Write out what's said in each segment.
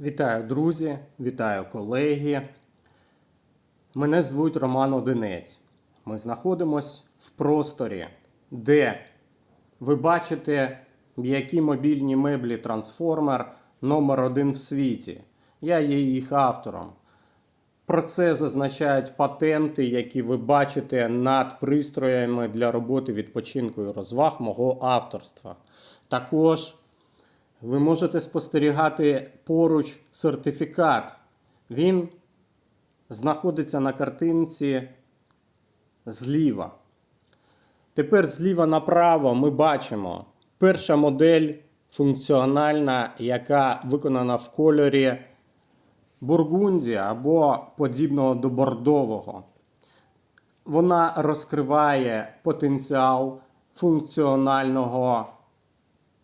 Вітаю, друзі, вітаю колеги. Мене звуть Роман Одинець. Ми знаходимось в просторі, де ви бачите м'які мобільні меблі Трансформер номер один в світі. Я є їх автором. Про це зазначають патенти, які ви бачите над пристроями для роботи відпочинку і розваг мого авторства. Також ви можете спостерігати поруч сертифікат. Він знаходиться на картинці зліва. Тепер зліва направо ми бачимо перша модель функціональна, яка виконана в кольорі бургундія або подібного до бордового. Вона розкриває потенціал функціонального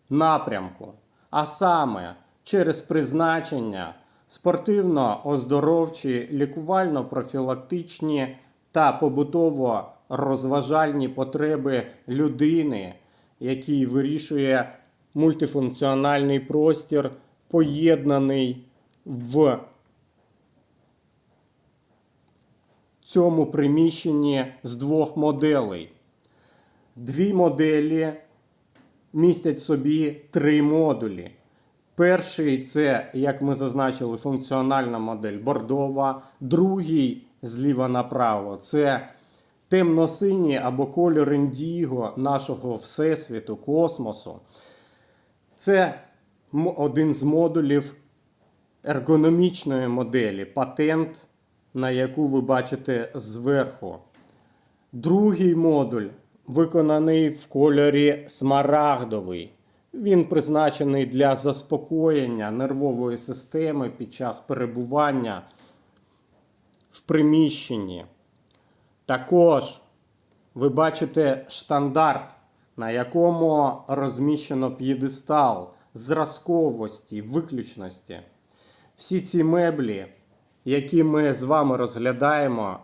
напрямку, а саме через призначення спортивно-оздоровчі, лікувально-профілактичні та побутово-розважальні потреби людини, який вирішує мультифункціональний простір, поєднаний в цьому приміщенні з двох моделей. Дві моделі містять в собі три модулі. Перший це, як ми зазначили, функціональна модель бордова. Другий зліва направо це темно-синій або кольор індіго нашого Всесвіту, космосу. Це один з модулів ергономічної моделі, патент, на яку ви бачите зверху. Другий модуль виконаний в кольорі смарагдовий. Він призначений для заспокоєння нервової системи під час перебування в приміщенні. Також ви бачите штандарт, на якому розміщено п'єдестал зразковості, виключності. Всі ці меблі, які ми з вами розглядаємо,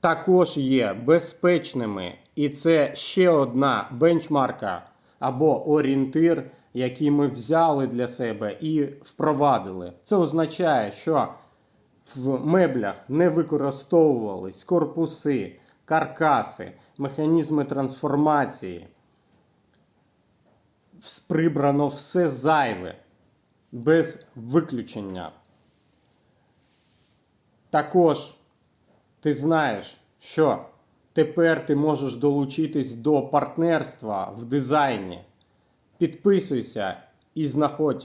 також є безпечними, і це ще одна бенчмарка або орієнтир, який ми взяли для себе і впровадили. Це означає, що в меблях не використовувались корпуси, каркаси, механізми трансформації. Прибрано все зайве, без виключення. Також ти знаєш, що тепер ти можеш долучитись до партнерства в дизайні. Підписуйся і знаходь